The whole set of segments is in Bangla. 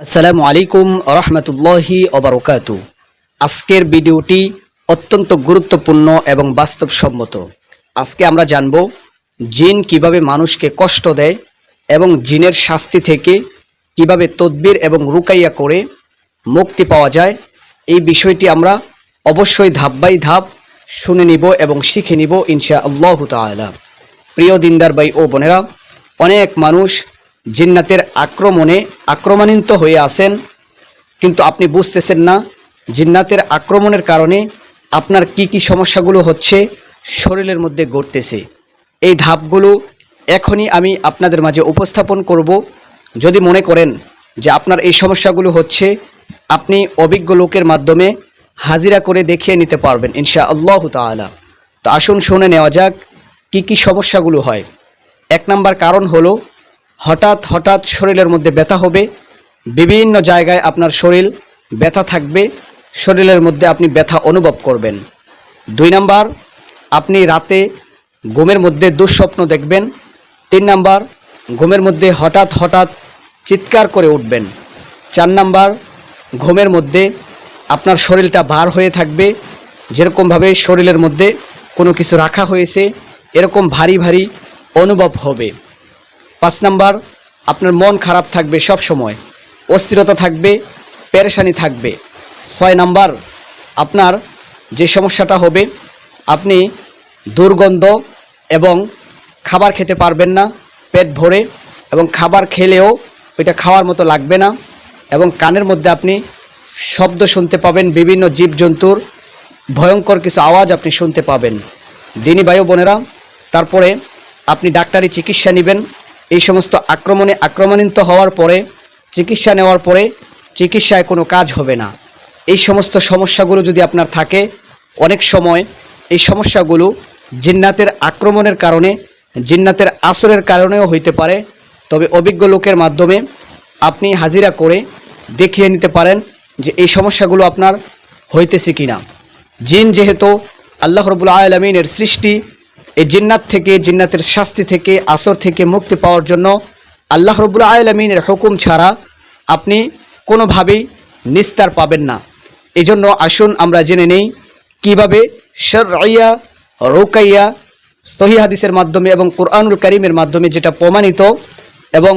আসসালামু আলাইকুম রহমতুল্লাহি অবরকাত আজকের ভিডিওটি অত্যন্ত গুরুত্বপূর্ণ এবং বাস্তবসম্মত। আজকে আমরা জানব জিন কীভাবে মানুষকে কষ্ট দেয় এবং জিনের শাস্তি থেকে কীভাবে তদবির এবং রুকাইয়া করে মুক্তি পাওয়া যায়, এই বিষয়টি আমরা অবশ্যই ধাপ বাই ধাপ শুনে নিব এবং শিখে নিব ইনশা আল্লাহ তাআলা। প্রিয় দিনদার ভাই ও বোনেরা, অনেক মানুষ জিন্নাতের আক্রমণে আক্রমণান্বিত হয়ে আসেন কিন্তু আপনি বুঝতেছেন না জিন্নাতের আক্রমণের কারণে আপনার কি কি সমস্যাগুলো হচ্ছে, শরীরের মধ্যে ঘটতেছে। এই ধাপগুলো এখনই আমি আপনাদের মাঝে উপস্থাপন করব। যদি মনে করেন যে আপনার এই সমস্যাগুলো হচ্ছে, আপনি অভিজ্ঞ লোকের মাধ্যমে হাজিরা করে দেখিয়ে নিতে পারবেন ইনশা আল্লাহ তাআলা। তো আসুন শুনে নেওয়া যাক কি কি সমস্যাগুলো হয়। এক নাম্বার কারণ হলো হঠাৎ হঠাৎ শরীরের মধ্যে ব্যথা হবে, বিভিন্ন জায়গায় আপনার শরীর ব্যথা থাকবে, শরীরের মধ্যে আপনি ব্যথা অনুভব করবেন। দুই নাম্বার, আপনি রাতে ঘুমের মধ্যে দুঃস্বপ্ন দেখবেন। তিন নাম্বার, ঘুমের মধ্যে হঠাৎ হঠাৎ চিৎকার করে উঠবেন। চার নাম্বার, ঘুমের মধ্যে আপনার শরীরটা ভার হয়ে থাকবে। যেরকমভাবে শরীরের মধ্যে কোনো কিছু রাখা হয়েছে, এরকম ভারী ভারী অনুভব হবে। পাঁচ নাম্বার, আপনার মন খারাপ থাকবে সব সময়। অস্থিরতা থাকবে, পেরেশানি থাকবে। ছয় নাম্বার, আপনার যে সমস্যাটা হবে, আপনি দুর্গন্ধ এবং খাবার খেতে পারবেন না, পেট ভরে এবং খাবার খেলেও ওইটা খাওয়ার মতো লাগবে না এবং কানের মধ্যে আপনি শব্দ শুনতে পাবেন, বিভিন্ন জীবজন্তুর ভয়ঙ্কর কিছু আওয়াজ আপনি শুনতে পাবেন। দিনী বায়ু বোনেরা, তারপরে আপনি ডাক্তারি চিকিৎসা নেবেন এই সমস্ত আক্রমণে আক্রমণিত হওয়ার পরে, চিকিৎসা নেওয়ার পরে চিকিৎসায় কোনো কাজ হবে না। এই সমস্ত সমস্যাগুলো যদি আপনার থাকে, অনেক সময় এই সমস্যাগুলো জিন্নাতের আক্রমণের কারণে, জিন্নাতের আসরের কারণেও হইতে পারে। তবে অভিজ্ঞ লোকের মাধ্যমে আপনি হাজিরা করে দেখিয়ে নিতে পারেন যে এই সমস্যাগুলো আপনার হইতেছে কিনা। জিন যেহেতু আল্লাহ রবুল আলমিনের সৃষ্টি এই জিন্নাত থেকে, জিন্নাতের শাস্তি থেকে, আসর থেকে মুক্তি পাওয়ার জন্য আল্লাহ রবুল আলমিনের হুকুম ছাড়া আপনি কোনোভাবেই নিস্তার পাবেন না। এই জন্য আসুন আমরা জেনে নেই কীভাবে শরইয়া, রোকাইয়া সহি হাদিসের মাধ্যমে এবং কোরআনুল করিমের মাধ্যমে যেটা প্রমাণিত এবং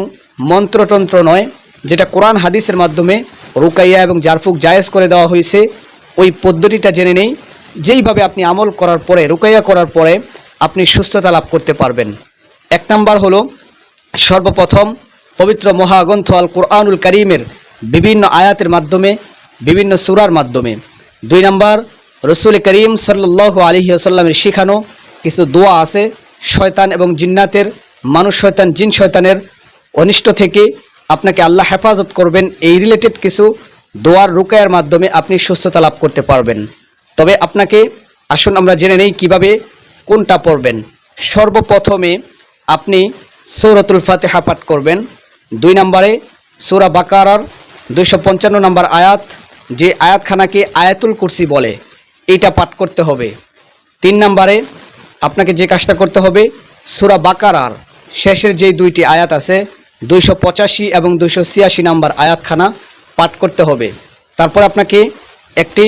মন্ত্রতন্ত্র নয়, যেটা কোরআন হাদিসের মাধ্যমে রুকাইয়া এবং জারফুক জায়েজ করে দেওয়া হয়েছে, ওই পদ্ধতিটা জেনে নেই। যেইভাবে আপনি আমল করার পরে, রুকাইয়া করার পরে আপনি সুস্থতা লাভ করতে পারবেন। এক নাম্বার হলো, সর্বপ্রথম পবিত্র মহাগ্রন্থ আল কোরআনুল করিমের বিভিন্ন আয়াতের মাধ্যমে, বিভিন্ন সুরার মাধ্যমে। দুই নাম্বার, রসুল করিম সাল্লাহ আলহি আসাল্লামের শিখানো কিছু দোয়া আছে, শয়তান এবং জিন্নাতের, মানুষ শয়তান, জিন শয়তানের অনিষ্ট থেকে আপনাকে আল্লাহ হেফাজত করবেন। এই রিলেটেড কিছু দোয়ার রুকায়ার মাধ্যমে আপনি সুস্থতা লাভ করতে পারবেন। তবে আপনাকে, আসুন আমরা জেনে নেই কীভাবে কোনটা পড়বেন? সর্বপ্রথমে আপনি সৌরতুল ফাতেহা পাঠ করবেন। দুই নম্বরে সৌরা বাকারার দুইশো পঞ্চান্ন নম্বর আয়াত, যে আয়াতখানাকে আয়াতুল কুরসি বলে, এইটা পাঠ করতে হবে। তিন নম্বরে আপনাকে যে কাজটা করতে হবে, সুরা বাকারার শেষের যেই দুইটি আয়াত আছে, দুইশো পঁচাশি এবং দুইশো ছিয়াশি নাম্বার আয়াতখানা পাঠ করতে হবে। তারপর আপনাকে একটি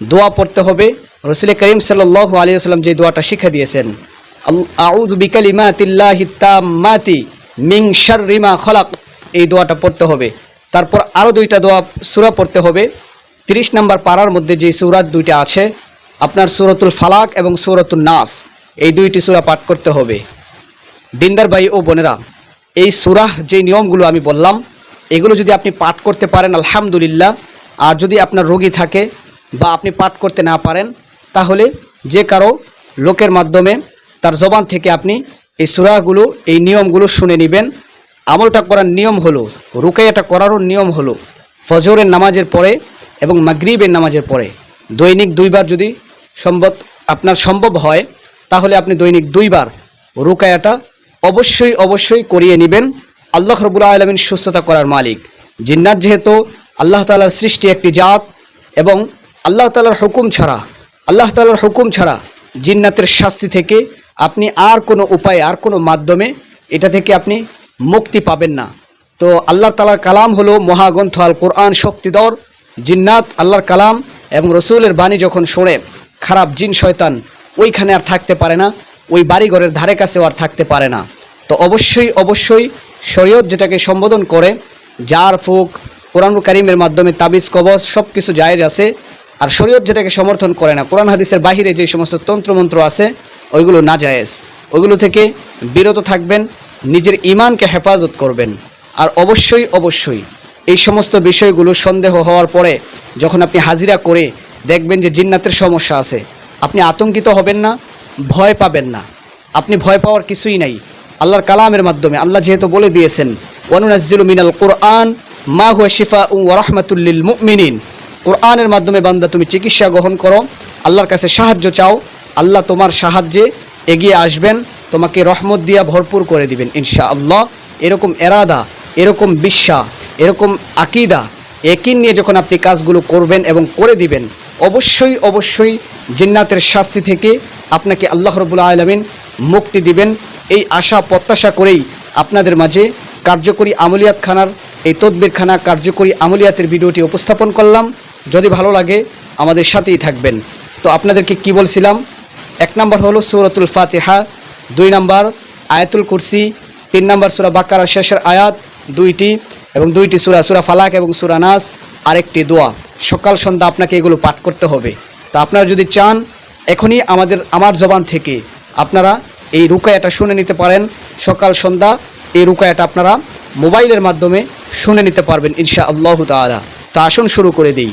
দোয়া পড়তে হবে রসুল করিম সাল্লাহ আলিয়া সাল্লাম যে দোয়াটা শিখে দিয়েছেন মিং শাররিমা খলাক। এই দোয়াটা পড়তে হবে। তারপর আরও দুইটা দোয়া, সূরা পড়তে হবে। তিরিশ নাম্বার পাড়ার মধ্যে যে সূরাত দুইটা আছে, আপনার সূরাতুল ফালাক এবং সূরাতুল নাস, এই দুইটি সূরা পাঠ করতে হবে। দিনদার ভাই ও বোনেরা, এই সুরাহ যে নিয়মগুলো আমি বললাম, এগুলো যদি আপনি পাঠ করতে পারেন, আলহামদুলিল্লাহ। আর যদি আপনার রোগী থাকে বা আপনি পাঠ করতে না পারেন তাহলে যে কারও লোকের মাধ্যমে তার জবান থেকে আপনি এই সুরাগুলো, এই নিয়মগুলো শুনে নেবেন। আমলটা করার নিয়ম হলো, রুকাইয়াটা করারও নিয়ম হলো, ফজরের নামাজের পরে এবং মাগরিবের নামাজের পরে। দৈনিক দুইবার যদি সম্ভব, আপনার সম্ভব হয়, তাহলে আপনি দৈনিক দুইবার রুকায়াটা অবশ্যই অবশ্যই করিয়ে নেবেন। আল্লাহ রবুল্লা আলমিন সুস্থতা করার মালিক। জিন্নাত যেহেতু আল্লাহ তালার সৃষ্টি একটি জাত এবং আল্লাহ তালার হুকুম ছাড়া আল্লাহ তালার হুকুম ছাড়া জিন্নাতের শাস্তি থেকে আপনি আর কোনো উপায়, আর কোনো মাধ্যমে এটা থেকে আপনি মুক্তি পাবেন না। তো আল্লাহ তালার কালাম হলো মহাগ্রন্থ আল কোরআন শক্তিধর জিন্নাত আল্লাহর কালাম এবং রসুলের বাণী যখন শোনে, খারাপ জিন শয়তান ওইখানে আর থাকতে পারে না, ওই বাড়িঘরের ধারে কাছেও আর থাকতে পারে না। তো অবশ্যই অবশ্যই শরীয়ত যেটাকে সম্বোধন করে জার ফুক, কোরআনুল কারিমের মাধ্যমে তাবিজ কবচ সব কিছু জায়েজ আছে। আর শরীয়ত যেটাকে সমর্থন করে না, কোরআন হাদিসের বাহিরে যে সমস্ত তন্ত্রমন্ত্র আছে, ওইগুলো না জায়েজ ওইগুলো থেকে বিরত থাকবেন, নিজের ইমানকে হেফাজত করবেন। আর অবশ্যই অবশ্যই এই সমস্ত বিষয়গুলো সন্দেহ হওয়ার পরে যখন আপনি হাজিরা করে দেখবেন যে জিন্নাতের সমস্যা আছে, আপনি আতঙ্কিত হবেন না, ভয় পাবেন না। আপনি ভয় পাওয়ার কিছুই নাই। আল্লাহর কালামের মাধ্যমে, আল্লাহ যেহেতু বলে দিয়েছেন, ওয়ানুনাজ্জিলু মিনাল কোরআন, মা হুয়া শিফা ও রহমাতুল্লিল মুমিনিন। কোরআনের মাধ্যমে বান্দা তুমি চিকিৎসা গ্রহণ করো, আল্লাহর কাছে সাহায্য চাও, আল্লাহ তোমার সাহায্যে এগিয়ে আসবেন, তোমাকে রহমত দিয়া ভরপুর করে দিবেন ইনশা আল্লাহ এরকম এরাদা, এরকম বিশ্বাস, এরকম আকিদা, একিন নিয়ে যখন আপনি কাজগুলো করবেন এবং করে দিবেন, অবশ্যই অবশ্যই জিন্নাতের শাস্তি থেকে আপনাকে আল্লাহ রবুল্লা আলমিন মুক্তি দিবেন। এই আশা, প্রত্যাশা করেই আপনাদের মাঝে কার্যকরী আমলিয়াত খানার এই তদবির খানা কার্যকরী আমলিয়াতের ভিডিওটি উপস্থাপন করলাম। যদি ভালো লাগে, আমাদের সাথেই থাকবেন। তো আপনাদেরকে কি বলছিলাম? এক নম্বর হলো সুরতুল ফাতিহা, দুই নম্বর আয়াতুল কুরসি, তিন নম্বর সুরা বাক্কারার শেষের আয়াত, দুইটি এবং দুইটি সুরা সুরা ফালাক এবং সুরা নাস, আরেকটি দোয়া। সকাল সন্ধ্যা আপনাকে এগুলো পাঠ করতে হবে। তা আপনারা যদি চান, এখনই আমাদের, আমার জবান থেকে আপনারা এই রুকায়াটা শুনে নিতে পারেন। সকাল সন্ধ্যা এই রুকায়াটা আপনারা মোবাইলের মাধ্যমে শুনে নিতে পারবেন ইনশা আল্লাহ তালা তা আসুন শুরু করে দিই।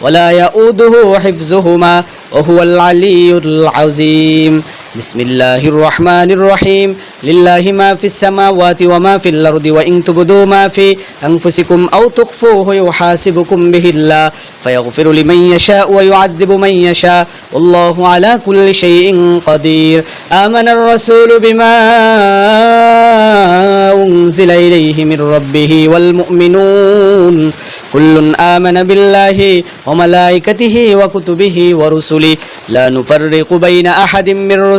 ولا يؤوده حفظهما وهو العلي العظيم. بسم الله الرحمن الرحيم لله ما في السماوات وما في الأرض وإن تبدوا ما في أنفسكم أو تخفوه يحاسبكم به الله فيغفر لمن يشاء ويعذب من يشاء والله على كل شيء قدير آمن الرسول بما أنزل إليه من ربه والمؤمنون كل آمن بالله وملائكته وكتبه ورسله لا نفرق بين أحد من رسله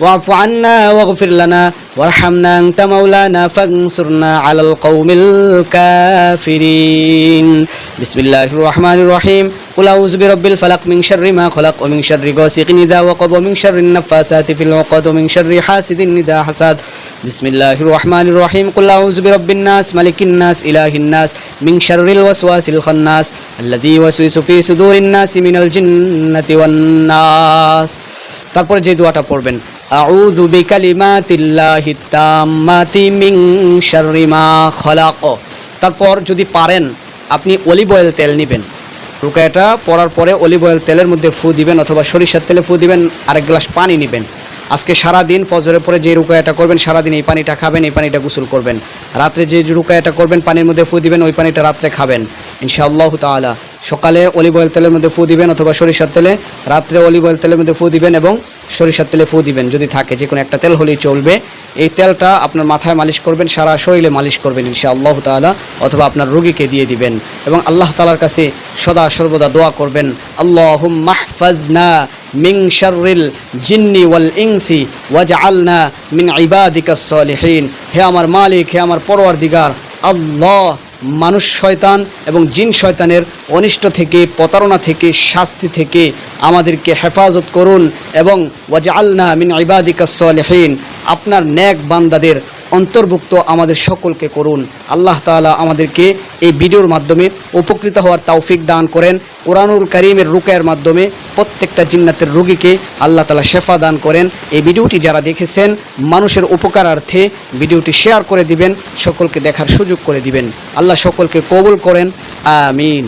واعف عنا واغفر لنا وارحمنا أنت مولانا فانصرنا على القوم الكافرين بسم الله الرحمن الرحيم قل أعوذ برب الفلق من شر ما خلق ومن شر غاسق إذا وقب ومن شر النفاسات في العقد ومن شر حاسد إذا حسد بسم الله الرحمن الرحيم قل أعوذ برب الناس ملك الناس إله الناس من شر الوسواس الخناس الذي يوسوس في صدور الناس من الجنة والناس তারপরে যে দোয়াটা পড়বেন আউযু বিকালিমাতিল্লাহি তাম্মাতি মিন শাররি মা খলাক। তারপর যদি পারেন, আপনি অলিভ অয়েল তেল নেবেন। রুকায়াটা পড়ার পরে অলিভ অয়েল তেলের মধ্যে ফু দিবেন অথবা সরিষার তেলে ফু দিবেন আরেক গ্লাস পানি নেবেন। আজকে সারা দিন ফজরের পরে যে রুকায়াটা করবেন সারা দিন এই পানিটা খাবেন, এই পানিটা গোসল করবেন। রাত্রে যে রুকায়াটা করবেন, পানির মধ্যে ফু দিবেন, ওই পানিটা রাত্রে খাবেন। ইনশাআল্লাহ তাআলা। সকালে অলিভ অয়েল তেলের মধ্যে ফু দিবেন অথবা সরিষার তেলে, রাত্রে অলিভ অয়েল তেলের মধ্যে ফু দিবেন এবং সরিষার তেলে ফু দিবেন। যদি থাকে যে কোনো একটা তেল, হলেই চলবে। এই তেলটা আপনার মাথায় মালিশ করবেন, সারা শরীরে মালিশ করবেন ইনশা আল্লাহ তাআলা, অথবা আপনার রুগীকে দিয়ে দিবেন। এবং আল্লাহ তালার কাছে সদা সর্বদা দোয়া করবেন আল্লাহ মাহফাজনা মিং শাররিল জিন্নি ওয়াল ইংসি ইনসি ওয়াজআলনা মিন ইবাদিকাস সলিহিন। হে আমার মালিক, হে আমার পরওয়ারদিগার, আল্লাহ মানুষ শয়তান এবং জিন শয়তানের অনিষ্ট থেকে, প্রতারণা থেকে, শাস্তি থেকে আমাদেরকে হেফাজত করুন এবং ওয়াজআলনা মিন ইবাদিকাস সালেহীন, আপনার ন্যাক বান্দাদের অন্তর্ভুক্ত আমাদের সকলকে করুন। আল্লাহ তালা আমাদেরকে এই ভিডিওর মাধ্যমে উপকৃত হওয়ার তৌফিক দান করেন। কোরআনুল করিমের রুকায়ের মাধ্যমে প্রত্যেকটা জিন্নাতের রুগীকে আল্লাহ তালা শেফা দান করেন। এই ভিডিওটি যারা দেখেছেন, মানুষের উপকারার্থে ভিডিওটি শেয়ার করে দিবেন, সকলকে দেখার সুযোগ করে দিবেন। আল্লাহ সকলকে কবুল করেন। আমিন।